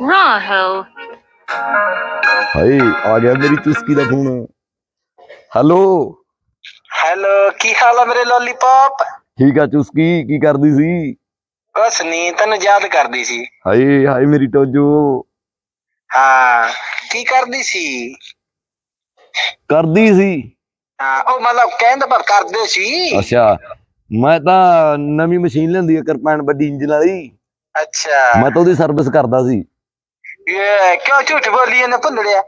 Raho. ਹਾਏ ਆ ਗਿਆ ਮੇਰੀ ਚੁਸਕੀ ਦਾ ਫੋਨ। ਹੈਲੋ। ਹੈਲੋ ਕੀ ਹਾਲ ਆ ਮੇਰੇ ਲੋਲੀਪੌਪ ਠੀਕ ਆ ਚੁਸਕੀ ਕੀ ਕਰਦੀ ਸੀ? ਕੁਛ ਨਹੀਂ ਤੈਨੂੰ ਯਾਦ ਕਰਦੀ ਸੀ। ਹਾਏ ਹਾਏ ਮੇਰੀ ਟੋਜੋ। ਹਾਂ ਕੀ ਕਰਦੀ ਸੀ? ਕਰਦੀ ਸੀ। ਹਾਂ ਉਹ ਮਤਲਬ ਕਹਿੰਦਾ ਪਰ ਕਰਦੇ ਸੀ। ਅੱਛਾ ਮੈਂ ਤਾਂ ਨਵੀਂ ਮਸ਼ੀਨ ਲੈਂਦੀ ਆ ਕਿਰਪਾਨ ਵੱਡੀ ਇੰਜਨ ਵਾਲੀ। ਅੱਛਾ। ਮੈਂ ਤਾਂ ਉਹਦੀ ਸਰਵਿਸ ਕਰਦਾ ਸੀ। ਇਹ ਕਿਉਂ ਝੂਠ ਬੋਲੀ ਇਹਨੇ ਭੁੱਲੜਿਆ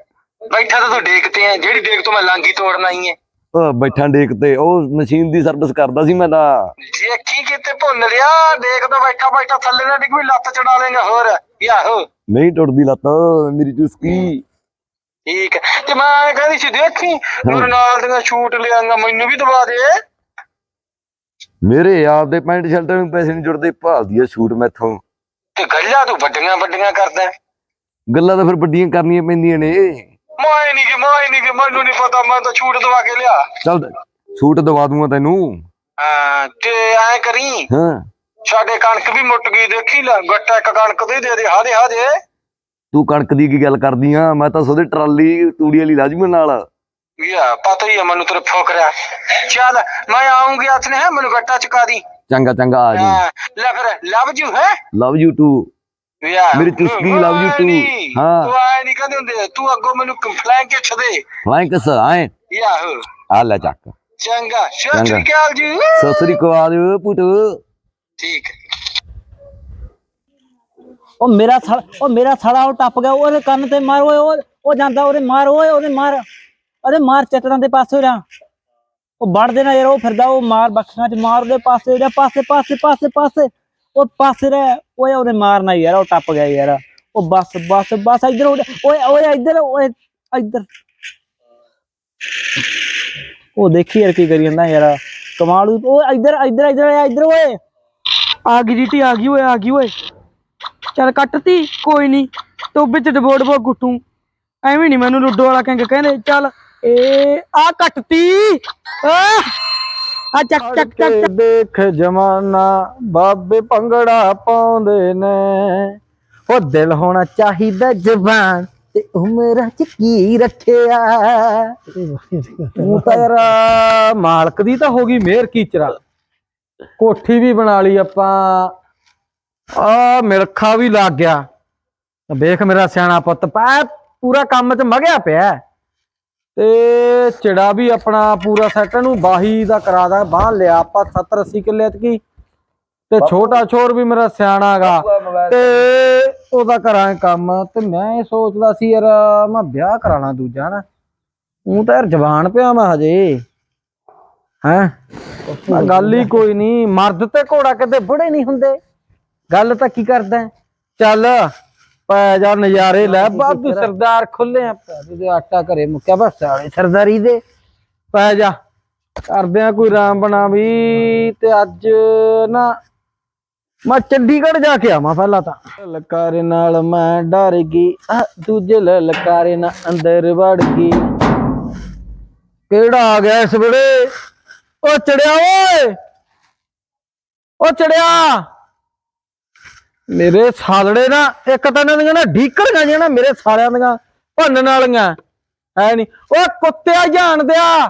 ਬੈਠਾ ਤਾਂ ਤੂੰ ਦੇਖਤੇ ਆ ਜਿਹੜੀ ਦੇਖ ਤੋਂ ਮੈਂ ਲਾਂਗੀ ਤੋੜਨਾ ਹੀ ਹੈ ਉਹ ਬੈਠਾ ਡੇਕ ਤੇ ਉਹ ਮਸ਼ੀਨ ਦੀ ਸਰਵਿਸ ਕਰਦਾ ਸੀ ਮੈਂ ਤਾਂ। ਦੇਖੀ ਕਿਤੇ ਭੁੱਲ ਰਿਆ ਦੇਖ ਤਾਂ ਬੈਠਾ ਬੈਠਾ ਥੱਲੇ ਨਾ ਡਿੱਗ ਵੀ ਲੱਤ ਚੜਾ ਲੇਗਾ ਹੋਰ। ਯਾਹੋ। ਨਹੀਂ ਟੁੱਟਦੀ ਲੱਤ ਮੇਰੀ ਚੁਸਕੀ। ਠੀਕ ਹੈ ਤੇ ਮੈਂ ਕਹਿੰਦੀ ਸੀ ਦੇਖੀ ਮੇਰੇ ਨਾਲ ਦੀਆਂ ਛੂਟ ਲਿਆਂਗਾ ਮੈਨੂੰ ਵੀ ਦਵਾ ਦੇ। ਮੇਰੇ ਆਪ ਦੇ ਪੈਂਟ ਸ਼ਰਟ ਨੂੰ ਪੈਸੇ ਨਹੀਂ ਜੁੜਦੇ ਭਾਲਦੀ ਆ ਸ਼ੂਟ ਮੈਥੋਂ। ਤੇ ਗੱਲਾਂ ਤੂੰ ਵੱਡੀਆਂ ਵੱਡੀਆਂ ਕਰਦਾ। ਗੱਲਾਂ ਤਾਂ ਫਿਰ ਵੱਡੀਆਂ ਕਰਨੀਆਂ ਪੈਂਦੀਆਂ ਨੇ। ਮੈਂ ਨਹੀਂ ਕਿ ਮੈਂ ਨਹੀਂ ਕਿ ਮੈਨੂੰ ਨਹੀਂ ਪਤਾ ਮੈਂ ਤਾਂ ਛੂਟ ਦਵਾ ਕੇ ਲਿਆ। ਚੱਲ ਸ਼ੂਟ ਦਵਾ ਦੂੰਗਾ ਤੈਨੂੰ। ਹਾਂ ਤੇ ਐ ਕਰੀ ਹਾਂ। ਸਾਡੇ ਕਣਕ ਵੀ ਮੁੱਟ ਗਈ ਦੇਖੀ ਲੈ ਗੱਟਾ ਇੱਕ ਕਣਕ ਦੇ ਦੇ ਦੇ ਹਾਦੇ ਹਾਦੇ ਤੂੰ ਕਣਕ ਦੀ ਕੀ ਗੱਲ ਕਰਦੀ ਆ? ਮੈਂ ਤਾਂ ਸੋਦੇ ਟਰਾਲੀ ਤੂੜੀ ਵਾਲੀ ਲਾਜਮਨ ਨਾਲ। ਯਾ ਪਤਾ ਹੀ ਹੈ ਮੈਨੂੰ ਤੇਰੇ ਫੋਕਰਿਆ ਚੱਲ ਮੈਂ ਆਉਂਗੀ ਆਥਨੇ ਹੈ ਮੈਨੂੰ ਗੱਟਾ ਚੁਕਾ ਦੀ। ਚੰਗਾ ਚੰਗਾ ਆ ਜੀ। ਲੈ ਫਿਰ ਲਵ ਜੂ ਹੈ। Love you too. ਯਾ ਮੇਰੀ ਚੁਸਕੀ love you too। ਹਾਂ। ਤੂੰ ਆਏ ਨਹੀਂ ਕਹਿੰਦੇ ਹੁੰਦੇ ਤੂੰ ਅੱਗੋਂ ਮੈਨੂੰ ਕੰਪਲੇਨ ਕਿਛ ਦੇ। ਫਲਾਈਂਕਸ ਆਏ। ਯਾਹੋ ਆ ਲੈ ਚੱਕ। ਚੰਗਾ ਸਤਿ। ਸ਼੍ਰੀ ਅਕਾਲ ਜੀ। ਸਤਿ ਸ੍ਰੀ ਅਕਾਲ ਪੁੱਤ। ਠੀਕ ਉਹ ਮੇਰਾ ਸਾਲਾ ਉਹ ਮੇਰਾ ਸਾਲਾ ਉਹ ਟੱਪ ਗਿਆ ਉਹਦੇ ਕੰਨ ਤੇ ਮਾਰ ਓਏ ਉਹ ਉਹ ਜਾਂਦਾ ਉਹਦੇ ਮਾਰ ਓਏ ਉਹਦੇ ਮਾਰ। ਅਰੇ ਮਾਰ ਚਟਰਾਂ ਦੇ ਪਾਸੇ ਜਾ। ਉਹ ਵੜ ਦੇਣਾ ਯਾਰ ਉਹ ਫਿਰਦਾ ਉਹ ਮਾਰ ਬੱਖਾਂ ਚ ਮਾਰ ਦੇ ਪਾਸੇ ਜਾ ਪਾਸੇ ਪਾਸੇ ਪਾਸੇ ਪਾਸੇ। ਉਹ ਪਾਸੇ ਰਹਿ ਓਏ ਉਹਨੇ ਮਾਰਨਾ ਯਾਰ, ਉਹ ਟੱਪ ਗਿਆ ਯਾਰ। ਉਹ ਬਸ ਬਸ ਬਸ ਇੱਧਰ ਓਏ ਓਏ ਇੱਧਰ ਓਏ ਇੱਧਰ। ਉਹ ਦੇਖੀ ਯਾਰ ਕੀ ਕਰੀ ਜਾਂਦਾ ਯਾਰ। ਕਮਾਲ ਹੋਈ। ਇੱਧਰ ਇੱਧਰ ਇੱਧਰ ਆ ਇੱਧਰ ਓਏ। ਆ ਗਈ ਜੀਟੀ ਆ ਗਈ ਓਏ, ਆ ਗਈ ਓਏ। ਚੱਲ ਕੱਟਤੀ, ਕੋਈ ਨਹੀਂ ਤੂੰ ਵਿੱਚ ਡਬੋੜ ਬੋ ਗੁੱਟੂ ਐਵੇਂ ਨਹੀਂ ਮੈਨੂੰ ਲੁੱਡੋ ਵਾਲਾ ਕਹਿੰਗੇ ਕਹਿੰਦੇ, ਚੱਲ। ਏ, ਆ ਕੱਟਤੀ। ਆ ਆ ਚੱਕ ਚੱਕ ਚੱਕ। ਦੇਖ ਜਮਾਨਾ, ਬਾਬੇ ਭੰਗੜਾ ਪਾਉਂਦੇ ਨੇ। ਉਹ ਦਿਲ ਹੋਣਾ ਚਾਹੀਦਾ ਜਵਾਨ, ਤੇ ਉਮਰਾਂ ਚ ਕੀ ਰੱਖਿਆ? ਤੂੰ ਤਾਂ ਯਾਰ ਮਾਲਕ ਦੀ ਤਾਂ ਹੋ ਗਈ ਮਿਹਰ ਕੀਚਰਾ ਕੋਠੀ ਵੀ ਬਣਾ ਲਈ ਆਪਾਂ। ਆ ਮਿਲਖਾ ਵੀ ਲੱਗ ਗਿਆ। ਵੇਖ ਮੇਰਾ ਸਿਆਣਾ ਪੁੱਤ, ਪੈ, ਪੂਰਾ ਕੰਮ ਚ ਮਗਿਆ ਪਿਆ। ਤੇ ਚਿੜਾ ਵੀ ਆਪਣਾ ਪੂਰਾ ਸੈੱਟ ਨੂੰ ਬਾਹੀ ਦਾ ਕਰਾ ਦਾ ਬਾਹ ਲਿਆ ਆਪਾਂ 70 80 ਕਿੱਲੇ ਚ ਕੀ ਤੇ ਛੋਟਾ ਛੋਰ ਵੀ ਮੇਰਾ ਸਿਆਣਾਗਾ ਤੇ ਉਹਦਾ ਕਰਾਂ ਕੰਮ ਤੇ ਮੈਂ ਇਹ ਸੋਚਦਾ ਸੀ ਯਾਰ ਮੈਂ ਵਿਆਹ ਕਰਾਣਾ ਦੂਜਾ ਨਾ। ਉਹ ਤਾਂ ਯਾਰ ਜਵਾਨ ਪਿਆ ਮੈਂ ਹਜੇ। ਹੈਂ? ਗੱਲ ਹੀ ਕੋਈ ਨਹੀਂ ਮਰਦ ਤੇ ਘੋੜਾ ਕਦੇ ਬੁੜੇ ਨਹੀਂ ਹੁੰਦੇ। ਗੱਲ ਤਾਂ ਕੀ ਕਰਦਾ? ਚੱਲ। ਪੈ ਜਾ ਨਜ਼ਾਰੇ ਲੈ। ਬਾਬੂ ਸਰਦਾਰ ਖੁੱਲੇ ਆ। ਦੇ ਆਟਾ ਘਰੇ ਮੁੱਕਿਆ ਬਸ ਸਾਲੇ ਸਰਦਾਰੀ ਦੇ। ਪੈ ਜਾ। ਕਰਦੇ ਆ ਕੋਈ ਰਾਮ ਬਣਾ ਵੀ ਤੇ ਅੱਜ ਨਾ ਮੈਂ ਚੰਡੀਗੜ੍ਹ ਜਾ ਕੇ ਆਵਾਂ ਪਹਿਲਾਂ ਤਾਂ। ਲਲਕਾਰੇ ਨਾਲ ਮੈਂ ਡਰ ਗਈ ਦੂਜੇ ਲਲਕਾਰੇ ਨਾਲ ਅੰਦਰ ਵੜ ਗਈ। ਕਿਹੜਾ ਆ ਗਿਆ ਇਸ ਵੇਲੇ? ਉਹ ਚੜਿਆ ਓਏ! ਉਹ ਚੜਿਆ! ਮੇਰੇ ਸਾਲੜੇ ਨਾ ਇੱਕ ਤਾਂ ਇਹਨਾਂ ਦੀਆਂ ਨਾ ਢੀਕੜੀਆਂ ਜਿਹੀਆਂ ਨਾ ਮੇਰੇ ਸਾਲਿਆਂ ਦੀਆਂ ਭੰਨਣ ਵਾਲੀਆਂ। ਹੈ ਨਹੀਂ ਓਏ ਕੁੱਤਿਆ ਜਾਣ ਦਿਆ।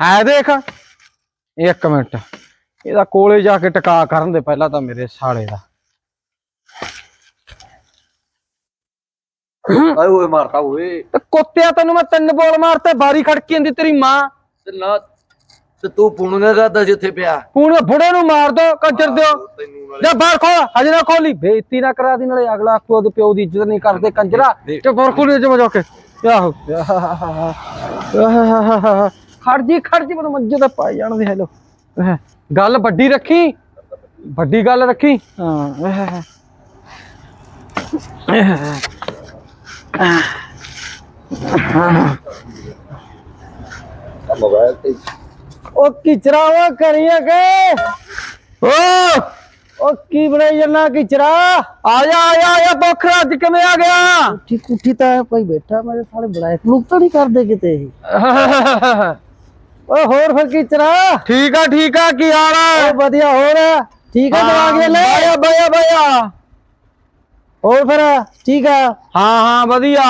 ਹੈ ਦੇਖ। ਇੱਕ ਮਿੰਟ। ਇਹਦਾ ਕੋਲੇ ਜਾ ਕੇ ਟਿਕਾ ਕਰਨ ਦੇ ਪਹਿਲਾਂ ਤਾਂ ਮੇਰੇ ਸਾਲੇ ਦਾ। ਆਏ ਓਏ ਮਾਰਤਾ ਤੇ ਕੁੱਤਿਆ ਤੈਨੂੰ ਮੈਂ ਤਿੰਨ ਬੋਲ ਮਾਰਤੇ ਬਾਰੀ ਖੜਕੀ ਜਾਂਦੀ ਤੇਰੀ ਮਾਂ। ਤੇ ਨਾ ਤੇ ਤੂੰ ਪੁਣਗਾ ਕਰਦਾ ਸੀ ਉੱਥੇ ਪਿਆ? ਪੂਣੇ ਬੁੜੇ ਨੂੰ ਮਾਰ ਦੋ ਕੰਜਰ ਦਿਓ। ਜਾ ਬਾਹਰ ਖੋਲ ਹਜੇ ਨਾ ਖੋਲੀ ਬੇਇੱਜ਼ਤੀ ਨਾ ਕਰਾ ਦੀ ਨਾਲੇ ਅਗਲਾ ਆਖੂ ਉਹਦੇ ਪਿਓ ਦੀ ਇੱਜ਼ਤ ਨਹੀਂ ਕਰਦੇ ਕੰਜਰਾ। ਤੇ ਬਾਹਰ ਖੋਲੀ ਜਮਾ ਜਾ ਕੇ। ਆਹੋ। ਖੜ ਜੀ ਖੜ ਜੀ ਮੈਨੂੰ ਮੰਜੇ ਤੇ ਪਾਈ ਜਾਣ ਦੇ ਹੈਲੋ। ਗੱਲ ਵੱਡੀ ਰੱਖੀ ਵੱਡੀ ਗੱਲ ਰੱਖੀ। ਹਾਂ। ਮੋਬਾਈਲ ਤੇ ਉਹ ਕਿਚਰਾ ਵਾ ਕਰੀਏ ਕੇ? ਓ! ਉਹ ਕੀ ਬਣਾਈ ਜੰਨਾ ਕਿਚਰਾ? ਆ ਜਾ ਆ ਜਾ ਆ ਜਾ ਬੋਖਰਾ ਅੱਜ ਕਿਵੇਂ ਆ ਗਿਆ? ਕੁੱਠੀ ਕੁੱਠੀ ਤਾਂ ਭਾਈ ਬੈਠਾ ਮੇਰੇ ਸਾਲੇ ਬਲੈਕ ਲੁੱਕ ਤਾਂ ਨਹੀਂ ਕਰਦੇ ਕਿਤੇ ਓ ਹੋਰ ਫਿਰ ਕਿਚਰਾ? ਠੀਕ ਆ ਠੀਕ ਆ ਕੀ ਹਾਲ ਆ? ਓ ਵਧੀਆ ਹੋਰ? ਠੀਕ ਹੈ ਜਵਾਗ ਲੈ ਬਾਇਆ ਬਾਇਆ ਬਾਇਆ ਹੋਰ ਫਿਰ ਠੀਕ ਆ? ਹਾਂ ਹਾਂ ਵਧੀਆ।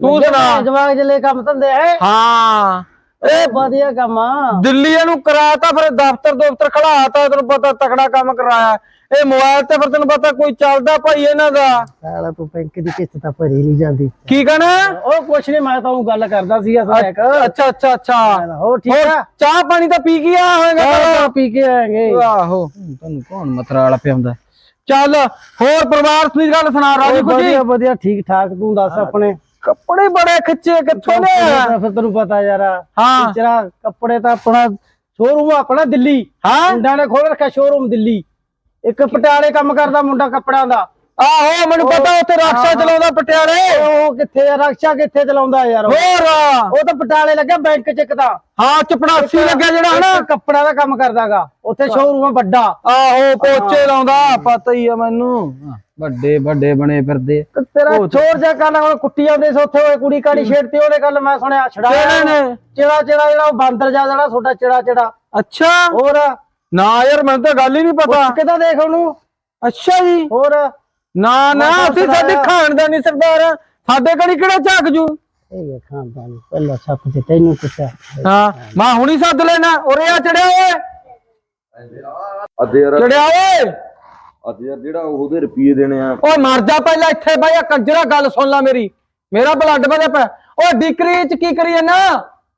ਤੂੰ ਸੁਣਾ। ਜਵਾਗ ਜਲੇ ਕੰਮ ਧੰਦੇ ਹੈ? ਹਾਂ। ਇਹ ਵਧੀਆ ਕੰਮ ਆ। ਦਿੱਲੀ ਇਹਨੂੰ ਕਰਾਤਾ ਫਿਰ ਦਫ਼ਤਰ ਦਫ਼ਤਰ ਖੜਾਤਾ ਤੈਨੂੰ ਪਤਾ ਤਕੜਾ ਕੰਮ ਕਰਾਇਆ। ਇਹ ਮੋਬਾਈਲ ਤੇ ਫਿਰ ਤੈਨੂੰ ਪਤਾ ਕੋਈ ਚੱਲਦਾ ਭਾਈ ਇਹਨਾਂ ਦਾ। ਸਾਲਾ ਤੂੰ ਬੈਂਕ ਦੀ ਕਿਸ਼ਤ ਤਾਂ ਭਰੀ ਨਹੀਂ ਜਾਂਦੀ। ਕੀ ਕਹਣਾ? ਉਹ ਕੁਛ ਨਹੀਂ ਮੈਂ ਤਾਂ ਉਹ ਗੱਲ ਕਰਦਾ ਸੀ ਅਸਲ ਇੱਕ ਅੱਛਾ ਅੱਛਾ ਅੱਛਾ ਹੋਰ ਠੀਕ ਆ? ਚਾਹ ਪਾਣੀ ਤਾਂ ਪੀ ਗਿਆ ਹੋਵੇਗਾ ਚਾਹ ਪੀ ਕੇ ਆਏਗੇ। ਆਹੋ। ਤੁਹਾਨੂੰ ਕੌਣ ਮਤਰਾ ਵਾਲਾ ਪਿਆਉਂਦਾ? ਚੱਲ ਹੋਰ ਪਰਿਵਾਰ ਦੀ ਗੱਲ ਸੁਣਾ ਰਾਜੀ ਖੁਸ਼ੀ? ਵਧੀਆ ਵਧੀਆ ਠੀਕ ਠਾਕ ਤੂੰ ਦੱਸ ਆਪਣੇ। ਕੱਪੜੇ ਬੜੇ ਖਿੱਚੇ ਕਿੱਥੋਂ ਤਾਂ ਫਿਰ ਤੈਨੂੰ ਪਤਾ ਯਾਰ। ਹਾਂ। ਤੇਰਾ ਕੱਪੜੇ ਤਾਂ ਆਪਣਾ ਸ਼ੋਰੂਮ ਆਪਣਾ ਦਿੱਲੀ। ਹਾਂ। ਮੁੰਡਾ ਨੇ ਖੋਲ ਰੱਖਿਆ ਸ਼ੋਰੂਮ ਦਿੱਲੀ। ਇੱਕ ਪਟਿਆਲੇ ਕੰਮ ਕਰਦਾ ਮੁੰਡਾ ਕੱਪੜਿਆਂ ਦਾ। ਆਹੋ ਮੈਨੂੰ ਪਤਾ ਉੱਥੇ ਰਕਸ਼ਾ ਚਲਾਉਂਦਾ ਪਟਿਆਲੇ। ਉਹ ਕਿੱਥੇ ਆ ਰਕਸ਼ਾ ਕਿੱਥੇ ਚਲਾਉਂਦਾ ਯਾਰ ਹੋਰ। ਉਹ ਤਾਂ ਪਟਿਆਲੇ ਲੱਗਾ ਬੈਂਕ ਚ ਇੱਕ ਤਾਂ। ਹਾਂ ਚਪੜਾਸੀ ਲੱਗਿਆ ਜਿਹੜਾ ਹਨਾ। ਇੱਕ ਕੱਪੜਿਆਂ ਦਾ ਕੰਮ ਕਰਦਾਗਾ। ਉੱਥੇ ਸ਼ੋਰੂਮ ਵੱਡਾ। ਆਹੋ ਪੋਚੇ ਲਾਉਂਦਾ ਪਤਾ ਹੀ ਆ ਮੈਨੂੰ। ਵੱਡੇ ਵੱਡੇ ਬਣੇ ਫਿਰਦੇ ਤੇ ਤੇਰਾ ਚੋਰ ਜਾ ਕੱਲ ਹੁਣ ਕੁੱਟੀ ਆਉਂਦੇ ਸੀ ਉੱਥੇ ਉਹ ਕੁੜੀ ਕਾੜੀ ਛੇੜਤੀ ਉਹਦੇ ਗੱਲ ਮੈਂ ਸੁਣਿਆ ਛੜਾਇਆ ਕਿਹੜੇ ਨੇ? ਚਿੜਾ ਚਿੜਾ ਜਿਹੜਾ ਉਹ ਬਾਂਦਰ ਜਾ ਜਿਹੜਾ ਛੋਟਾ ਚਿੜਾ ਚਿੜਾ ਅੱਛਾ। ਹੋਰ? ਨਾ ਯਾਰ ਮੈਨੂੰ ਤਾਂ ਗੱਲ ਹੀ ਨਹੀਂ ਪਤਾ। ਕਿਦਾਂ ਦੇਖ ਉਹਨੂੰ। ਅੱਛਾ ਜੀ। ਹੋਰ? ਨਾ ਨਾ ਮੈਂ ਤਾਂ ਅਸੀਂ ਸਾਡੇ ਸੁਣਾਇਆ। ਖਾਨਦਾਨੀ ਸਰਦਾਰ ਆ। ਸਾਡੇ ਕਣੀ ਕਿਹੜਾ ਝਾਕ ਜੂ? ਇਹ ਖਾਨਦਾਨ ਪਹਿਲਾਂ ਸੱਪ ਤੇ ਤੈਨੂੰ ਪੁੱਛਿਆ। ਹਾਂ ਮੈਂ ਹੁਣੀ ਸੱਦ ਲੈਣਾ। ਉਰੇ ਆ ਚੜਿਆ ਓਏ। ਯਾਰ ਚੜਿਆ ਓਏ। ਅੱਜ ਯਾਰ ਜਿਹੜਾ ਉਹਦੇ ਰੁਪਏ ਦੇਣੇ ਆ। ਓਏ ਮਰ ਜਾ ਪਹਿਲਾਂ ਇੱਥੇ ਬਈ ਆ ਕੰਜਰਾ ਗੱਲ ਸੁਣ ਲੈ ਮੇਰੀ। ਮੇਰਾ ਬਲੱਡ ਵਧਿਆ ਪਿਆ। ਓ ਡਿਕਰੀ ਚ ਕੀ ਕਰੀਏ ਨਾ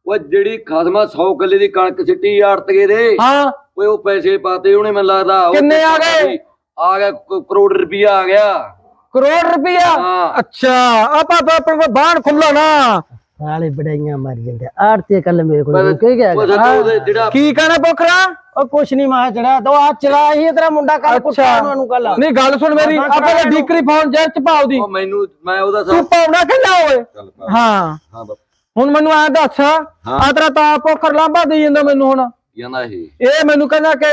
ਉਹ ਜਿਹੜੀ ਖਸਮਾ 100 ਕਿੱਲੇ ਦੀ ਕਣਕ ਸਿੱਟੀ ਆੜਤਗੇ ਦੇ। ਹਾਂ। ਓਏ ਉਹ ਪੈਸੇ ਪਾਤੇ ਉਹਨੇ ਮੈਨੂੰ ਲੱਗਦਾ। ਉਹ ਕਿੰਨੇ ਆ ਗਏ? ਆ ਗਿਆ ਕਰੋੜ ਰੁਪਇਆ ਆ ਗਿਆ। ਕਰੋੜ ਰੁਪਇਆ। ਅੱਛਾ ਆਪਾਂ ਆਪਣੇ ਖੁੱਲਾ ਨਾ। ਸਾਲੇ ਬੜਾਈਆਂ ਮਾਰ ਜਾਂਦੇ ਆੜਤੀ ਕੱਲ ਮੇਰੇ ਕੋਲ ਕੀ ਗਿਆ। ਜਿਹੜਾ ਕੀ ਕਹਿਣਾ ਬੋਖਰਾ ਉਹ ਕੁਛ ਨਹੀਂ ਮਾਹ ਚੜਿਆ ਤੋ ਆ ਚੜਾ ਹੀ ਤੇਰਾ ਮੁੰਡਾ ਕੱਲ ਪੁੱਛਿਆ ਮੈਨੂੰ ਕੱਲ ਨਹੀਂ ਗੱਲ ਸੁਣ ਮੇਰੀ। ਆਪਾਂ ਤਾਂ ਡਿਕਰੀ ਫੋਨ ਜੈਲ ਚ ਪਾਉ ਦੀ। ਉਹ ਮੈਨੂੰ ਮੈਂ ਉਹਦਾ ਤੂੰ ਪਾਉਣਾ ਕਿੰਨਾ ਓਏ। ਹਾਂ। ਹੁਣ ਮੈਨੂੰ ਐ ਦੱਸ ਆ ਤੇਰਾ ਤਾਂ ਪੋਖਰ ਲਾਂਭਾ ਦੇ ਜਾਂਦਾ ਮੈਨੂੰ ਹੁਣ। ਕਹਿੰਦਾ ਇਹ। ਇਹ ਮੈਨੂੰ ਕਹਿੰਦਾ ਕਿ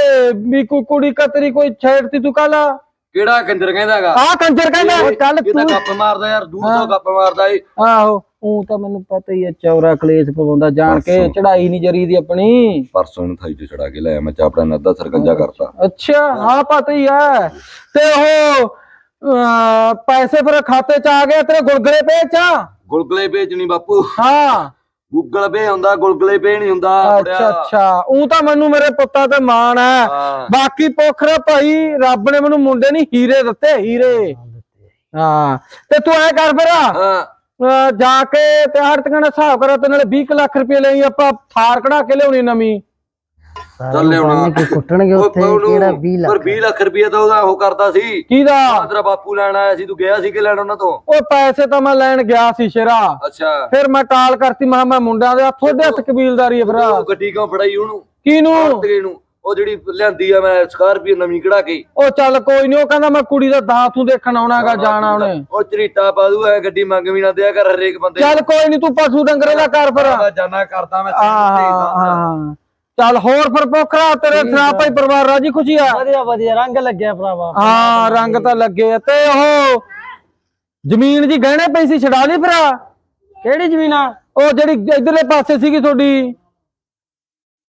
ਵੀ ਕੋਈ ਕੁੜੀ ਕਤਰੀ ਕੋਈ ਛੇੜਤੀ ਤੂੰ ਕੱਲ ਆ ਕਿਹੜਾ ਕੰਜਰ ਕਹਿੰਦਾਗਾ ਕੰਜਰ ਕਹਿੰਦਾ। ਕੱਲ ਇਹ ਤਾਂ ਗੱਪ ਮਾਰਦਾ ਯਾਰ 200 ਗੱਪ ਮਾਰਦਾ ਏ ਆਹੋ ਉਹ ਤਾਂ ਮੈਨੂੰ ਪਤਾ ਹੀ ਹੈ ਚੌਰਾ ਕਲੇਸ਼ ਪਵਾਉਂਦਾ ਜਾਣ ਕੇ ਚੜਾਈ ਨਹੀਂ ਜਰੀ ਦੀ ਆਪਣੀ। ਪਰਸੋਂ ਨੂੰ ਥਾਈ ਤੇ ਚੜਾ ਕੇ ਲਿਆ ਮੈਂ ਚਾਪੜਾ ਨੱਦਾ ਸਰਗੰਜਾ ਕਰਤਾ। ਅੱਛਾ ਹਾਂ ਪਤਾ ਹੀ ਹੈ ਤੇ ਉਹ ਅਹ, ਪੈਸੇ ਫਿਰ ਖਾਤੇ ਚ ਆ ਗਏ ਤੇਰੇ ਗੁਲਗਲੇ ਪੇ ਚ? ਗੁਲਗਲੇ ਨਹੀਂ ਬਾਪੂ। ਹਾਂ। ਗੂਗਲ ਪੇ ਹੁੰਦਾ ਗੁਲਗਲੇ ਪੇ ਨਹੀਂ ਹੁੰਦਾ ਅੱਛਾ। ਅੱਛਾ। ਉਹ ਤਾਂ ਮੈਨੂੰ ਮੇਰੇ ਪੁੱਤਾਂ ਤੇ ਮਾਣ ਹੈ। ਬਾਕੀ ਪੋਖਰਾ ਭਾਈ ਰੱਬ ਨੇ ਮੈਨੂੰ ਮੁੰਡੇ ਨਹੀਂ ਹੀਰੇ ਦਿੱਤੇ ਹੀਰੇ। ਹਾਂ। ਤੇ ਤੂੰ ਐ ਕਰ ਫਿਰ। ਜਾ ਕੇ ਤੇ ਹੜਤੀਆਂ ਦਾ ਹਿਸਾਬ ਕਰਾ ਤੇ ਨਾਲੇ 20 ਕੁ ਲੱਖ ਰੁਪਏ ਲਈ ਆਪਾਂ ਥਾਰ ਕਢਾ ਕੇ ਲਿਆਉਣੀ ਨਵੀਂ। ਚੱਲ ਲਿਆਉਣਾ। ਕਿ ਕੁੱਟਣਗੇ ਉਹ ਉੱਥੇ ਕਿਹੜਾ 20 ਪਰ ਲੱਖ? 20 ਲੱਖ ਰੁਪਇਆ ਤਾਂ ਉਹਦਾ ਉਹ ਕਰਦਾ ਸੀ। ਕਿਹਦਾ? ਤੇਰਾ ਬਾਪੂ ਲੈਣ ਆਇਆ ਸੀ ਤੂੰ ਗਿਆ ਸੀ ਕਿ ਲੈਣ ਉਹਨਾਂ ਤੋਂ? ਉਹ ਪੈਸੇ ਤਾਂ ਮੈਂ ਲੈਣ ਗਿਆ ਸੀ ਸ਼ੇਰਾ। ਅੱਛਾ। ਫਿਰ ਮੈਂ ਕਾਲ ਕਰਤੀ ਮੈਂ ਕਿਹਾ ਮੈਂ ਮੁੰਡਿਆਂ ਦੇ ਹੱਥੋਂ ਦੇ ਹੱਥ ਕਬੀਲਦਾਰੀ ਹੈ ਭਰਾ। ਗੱਡੀ ਕਿਉਂ ਫੜਾਈ ਉਹਨੂੰ? ਕਿਹਨੂੰ? ਨੂੰ। ਉਹ ਜਿਹੜੀ ਲਿਆਂਦੀ ਆ ਮੈਂ ਸਕਾਰਪੀਓ ਨਵੀਂ ਕਢਾ ਕੇ। ਉਹ ਚੱਲ ਕੋਈ ਨਹੀਂ ਉਹ ਕਹਿੰਦਾ ਮੈਂ ਕੁੜੀ ਦਾ ਦਾਤੂ ਦੇਖਣ ਆਉਣਾਗਾ ਜਾਣਾ ਉਹਨੇ। ਉਹ ਚਰੀਟਾ ਪਾ ਦੂ ਐ ਗੱਡੀ ਮੰਗ ਵੀ ਨਾ ਦਿਆ ਕਰ ਹਰੇਕ ਬੰਦੇ ਚੱਲ ਕੋਈ ਨਹੀਂ ਤੂੰ ਪਸ਼ੂ ਡੰਗਰੇ ਦਾ ਕਰ ਫਿਰ। ਜਾਨਾ ਕਰਦਾ ਮੈਂ ਹਾਂ ਹਾਂ ਚੱਲ ਹੋਰ ਫਿਰ ਪੋਖਰਾ ਤੇਰੇ ਸੁਣਾ ਭਾਈ ਪਰਿਵਾਰ ਰਾਜੀ ਖੁਸ਼ੀ ਆ? ਵਧੀਆ ਵਧੀਆ ਰੰਗ ਲੱਗਿਆ ਭਰਾਵਾ। ਹਾਂ ਰੰਗ ਤਾਂ ਲੱਗੇ ਆ। ਤੇ ਉਹ ਜ਼ਮੀਨ ਜੀ ਗਹਿਣੇ ਪਈ ਸੀ ਛਡਾ ਲਈ ਭਰਾ? ਕਿਹੜੀ ਜ਼ਮੀਨ ਆ? ਉਹ ਜਿਹੜੀ ਇਧਰਲੇ ਪਾਸੇ ਸੀਗੀ ਤੁਹਾਡੀ।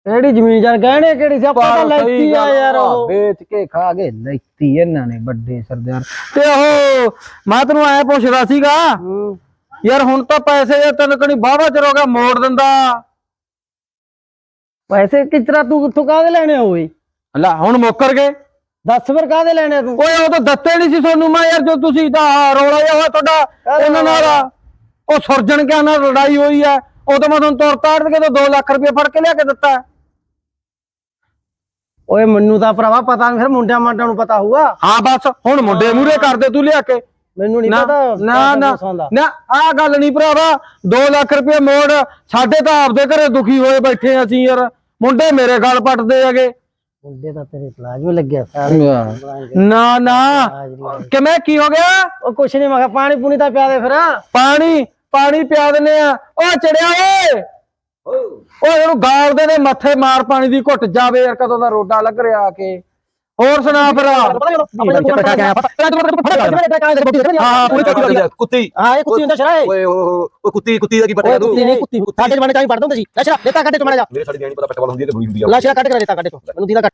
ਕਿਹੜੀ ਜ਼ਮੀਨ ਯਾਰ ਗਹਿਣੇ ਕਿਹੜੀ ਸੀ? ਆਪਾਂ ਤਾਂ ਲੈਤੀ ਆ ਯਾਰ ਉਹ। ਵੇਚ ਕੇ ਖਾ ਗਏ ਲੈਤੀ ਇਹਨਾਂ ਨੇ ਵੱਡੇ ਸਰਦਾਰ। ਤੇ ਉਹ ਮੈਂ ਤੈਨੂੰ ਐ ਪੁੱਛਦਾ ਸੀਗਾ। ਯਾਰ ਹੁਣ ਤਾਂ ਪੈਸੇ ਤੈਨੂੰ ਕਣੀ ਬਾਵਾ ਚਿਰ ਹੋ ਗਿਆ ਮੋੜ ਦਿੰਦਾ। ਪੈਸੇ ਕਿਸ ਤਰ੍ਹਾਂ ਤੂੰ ਕਿੱਥੋਂ ਕਾਹਦੇ ਲੈਣੇ ਹੋਏ ਲੈ ਹੁਣ ਮੁੱਕਰ ਗਏ। ਦੱਸ ਫਿਰ ਕਾਹਦੇ ਲੈਣੇ ਆ ਤੂੰ? ਓਏ ਉਹ ਤਾਂ ਦਿੱਤੇ ਨਹੀਂ ਸੀ ਤੁਹਾਨੂੰ। ਮੈਂ ਯਾਰ ਜੋ ਤੁਸੀਂ ਤਾਂ ਆਹ ਰੌਲਾ ਜਿਹਾ ਹੋਇਆ ਤੁਹਾਡਾ ਉਹਨਾਂ ਨਾਲ ਉਹ ਸੁਰਜਣ ਕਿਆ ਨਾਲ ਲੜਾਈ ਹੋਈ ਆ? ਉਹ ਤਾਂ ਮੈਂ ਤੁਹਾਨੂੰ ਤੁਰ ਤਾੜ ਕੇ ਤਾਂ 2 ਲੱਖ ਰੁਪਏ ਫੜ ਕੇ ਲਿਆ ਕੇ ਦਿੱਤਾ। ਓਏ ਮੈਨੂੰ ਤਾਂ ਭਰਾਵਾ ਪਤਾ ਨਹੀਂ ਫਿਰ ਮੁੰਡਿਆਂ ਮਾਂਡਿਆਂ ਨੂੰ ਪਤਾ ਹੋਊਗਾ। ਹਾਂ ਬਸ ਹੁਣ ਮੁੰਡੇ ਮੂਰੇ ਕਰਦੇ ਤੂੰ ਲਿਆ ਕੇ। ਮੈਨੂੰ ਨਹੀਂ ਪਤਾ ਨਾ ਨਾ ਨਾ ਆ ਗੱਲ ਨਹੀਂ ਭਰਾਵਾ। 2 ਲੱਖ ਰੁਪਏ ਮੋੜ ਸਾਡੇ ਤਾਂ ਆਪਦੇ ਘਰੇ ਦੁਖੀ ਹੋਏ ਬੈਠੇ ਆ ਅਸੀਂ ਯਾਰ। ਮੁੰਡੇ ਮੇਰੇ ਗਲ ਪੱਟਦੇ ਹੈਗੇ। ਮੁੰਡੇ ਤਾਂ ਤੇਰੇ ਪਲਾਜ਼ੋ ਲੱਗਿਆ ਸਾਰੇ ਨਾ ਨਾ। ਕਿਵੇਂ ਕੀ ਹੋ ਗਿਆ? ਉਹ ਕੁਛ ਨਹੀਂ ਮੈਂ ਕਿਹਾ ਪਾਣੀ ਪੂਣੀ ਤਾਂ ਪਿਆ ਦੇ ਫਿਰ। ਪਾਣੀ ਪਾਣੀ ਪਿਆ ਦਿੰਨੇ ਆ। ਉਹ ਚੜਿਆ ਓਏ। ਓਏ। ਇਹਨੂੰ ਗਾਲ ਦੇ ਨੇ ਮੱਥੇ ਮਾਰ ਪਾਣੀ ਦੀ ਘੁੱਟ ਜਾਵੇ ਯਾਰ ਕਦੋਂ ਦਾ ਰੋਡਾ ਲੱਗ ਰਿਹਾ ਆ ਕੇ। ਹੋਰ ਸੁਣਾ ਫਿਰ। ਹਾਂ ਕੁੱਤੀ ਹਾਂ ਇਹ ਕੁੱਤੀ ਹੁੰਦਾ ਸ਼ਰਾਏ ਓਏ ਉਹ ਕੁੱਤੀ ਕੁੱਤੀ ਦਾ ਕੀ ਪਤਾ ਓਏ ਕੁੱਤੀ ਨਹੀਂ ਕੁੱਤੀ। ਸਾਡੇ ਜਮਾਨੇ ਚ ਹੀ ਪੜਦਾ ਹੁੰਦਾ ਸੀ। ਲੈ ਸ਼ਰਾ ਦੇਤਾ ਕੱਢੇ ਤੋਂ ਮਾੜਾ ਜਾ ਮੇਰੇ ਸਾਡੇ ਨਹੀਂ ਪਤਾ ਪੈਟਵਾਲ ਹੁੰਦੀ ਹੈ ਕਿ ਬੁਰੀ ਹੁੰਦੀ ਆ। ਲੈ ਸ਼ਰਾ ਕੱਢ ਕੇ ਦੇਤਾ ਕੱਢੇ ਤੋਂ। ਮੈਨੂੰ ਦੀਦਾ ਕੱਢ।